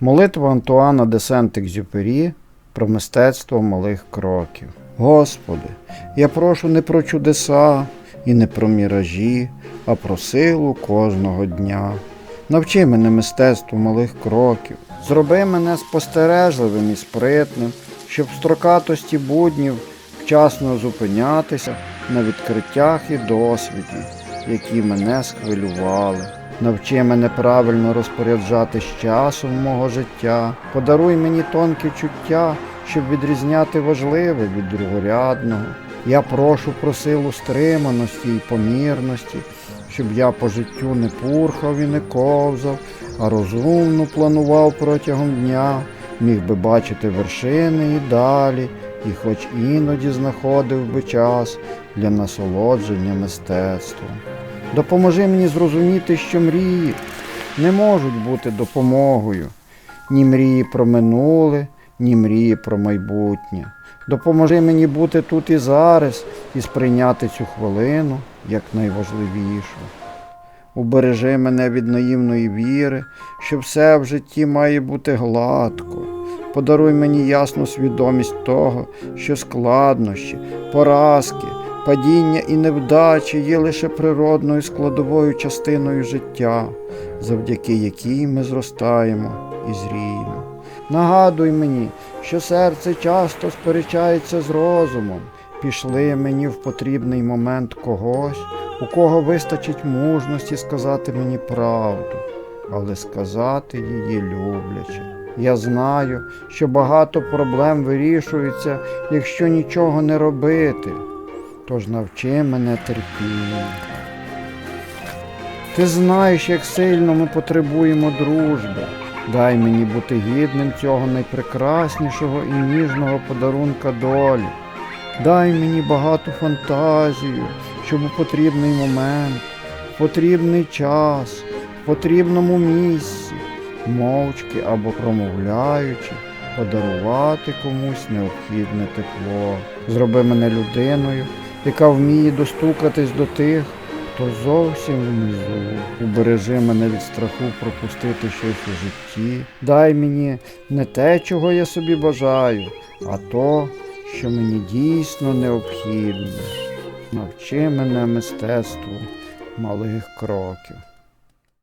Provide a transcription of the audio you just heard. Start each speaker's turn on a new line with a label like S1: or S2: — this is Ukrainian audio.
S1: Молитва Антуана де Сент-Екзюпері про мистецтво малих кроків. Господи, я прошу не про чудеса і не про міражі, а про силу кожного дня. Навчи мене мистецтву малих кроків, зроби мене спостережливим і спритним, щоб в строкатості буднів вчасно зупинятися на відкриттях і досвіді, які мене схвилювали. Навчи мене правильно розпоряджатись часом мого життя, подаруй мені тонке чуття, щоб відрізняти важливе від другорядного. Я прошу про силу стриманості і помірності, щоб я по життю не пурхав і не ковзав, а розумно планував протягом дня, міг би бачити вершини і далі, і хоч іноді знаходив би час для насолодження мистецтвом. Допоможи мені зрозуміти, що мрії не можуть бути допомогою. Ні мрії про минуле, ні мрії про майбутнє. Допоможи мені бути тут і зараз і сприйняти цю хвилину як найважливішу. Убережи мене від наївної віри, що все в житті має бути гладко. Подаруй мені ясну свідомість того, що складнощі, поразки, падіння і невдачі є лише природною складовою частиною життя, завдяки якій ми зростаємо і зріємо. Нагадуй мені, що серце часто сперечається з розумом. Пішли мені в потрібний момент когось, у кого вистачить мужності сказати мені правду, але сказати її люблячи. Я знаю, що багато проблем вирішується, якщо нічого не робити. Тож навчи мене терпінню. Ти знаєш, як сильно ми потребуємо дружби. Дай мені бути гідним цього найпрекраснішого і ніжного подарунка долі. Дай мені багату фантазію, щоб у потрібний момент, потрібний час, потрібному місці, мовчки або промовляючи, подарувати комусь необхідне тепло. Зроби мене людиною, яка вміє достукатись до тих, хто зовсім внизу. Убережи мене від страху пропустити щось у житті. Дай мені не те, чого я собі бажаю, а то, що мені дійсно необхідно. Навчи мене мистецтву малих кроків.